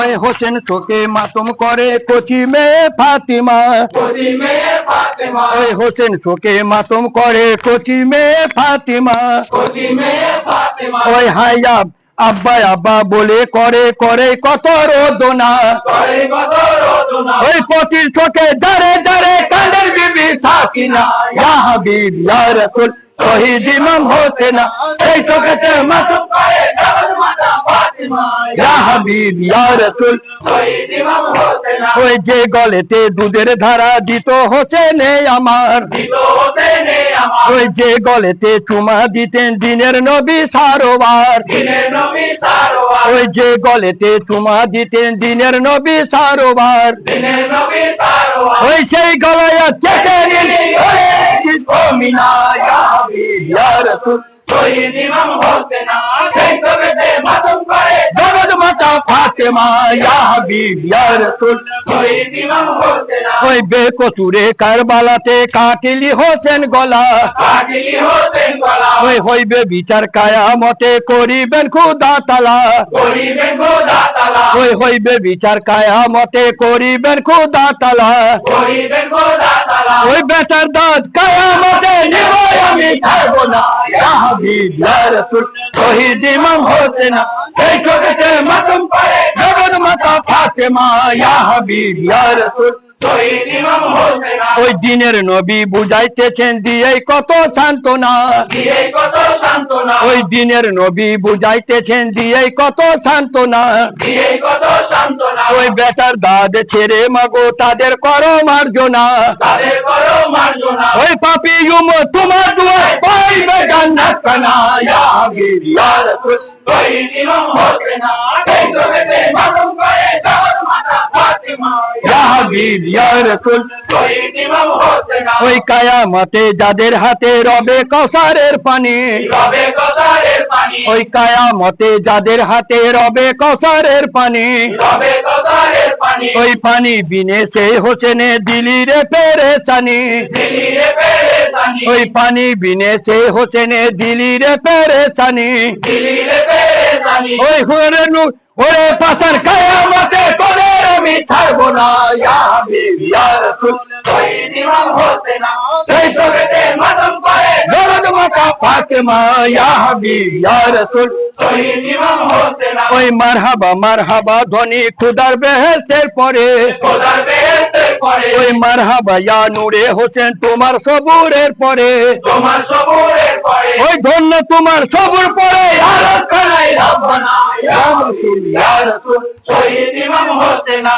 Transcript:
ওই হোসেন চোখে মাতম করে কচি মেয়ে ফাতিমা। ওই হোসেন চোখে মাতম করে কচি মেয়ে ফাতিমা। ওই হাইয়া আব্বা আব্বা বলে করে করে কত রোদনা। ওই পতির চোখে দাঁড়ে দাঁড়ে কান্দের বিবি সাকিনা। ইয়া হাবিব ইয়া রাসূল শহীদ ইমাম হোসেনা। এই চোখেতে মাতম করে ওই যে গলেতে দুধের ধারা দিত হোসেনে আমার। ওই যে গলেতে চুমা দিতেন দিনের নবী সারোবার ওই যে গলেতে চুমা দিতেন দিনের নবী সারোবার ওই সেই গলায় কেটে নিলি শহীদ ইমাম হোসেনা সেই সবেতে মাতম করে জগৎ মাতা ফাতেমা ইয়া হাবিব ইয়া রাসূল শহীদ ইমাম হোসেনা ওই বেকসুরে কারবালাতে কাটিলি হোসেন গলা। বিচার কায়ামতে করিবেন খুদা তালা। ওই হইবে বিচার কায়ামতে করিবেন খুদা তালা। ওই বেটার দাঁত কায়ামতে নিব আমি ছাড়বো না। ইয়া হাবিব এই মাতম করে জগৎ মাতা ফাতেমা ইয়া হাবিব ইয়া রাসূল। ওই দিনের নবী বুঝাইতেছেন দিয়ে কত সান্ত্বনা। ওই দিনের নবী বুঝাইতেছেন দিয়ে কত সান্ত্বনা। ওই বেটার দাদ ছেড়ে মাগো তাদের করো মার্জনা। ওই পাপি তোমার দুয়ার পাইবে হোসেনা ওই কায়ামতে যাদের হাতে রবে কৌসারের পানি রবে কসারের পানি। ওই কায়ামতে যাদের হাতে রবে কৌসারের পানি রবে কসারের পানি। ওই পানি বিনে সে হোসেনে দিলি রে দিলিরে পেরেশানি ওই পানি বিনে সে হোসেনে দিলি রে পেরেছানি ওই হুরে নু ওরে পাশার কায়ামতে তোদের আমি ছাড়বো না ইয়া হাবিব ইয়া রাসূল শহীদ ইমাম হোসেনা সেই সবেতে মাতম করে। দরদ মাতা ফাতেমা ইয়া হাবিব ইয়া রাসূল ওই মারহাবা মারহাবা ধ্বনি খুদার বেহেশতের পরে। খোদার ওই মারহাবা ইয়া নূরে হোসেন তোমার সবুরের পরে। তোমার সবুরের পরে। ওই ধন্য তোমার সবুর পরে। ইয়া করাই ইয়া রাসূল ইয়া রাসূল শহীদ ইমাম হোসেনা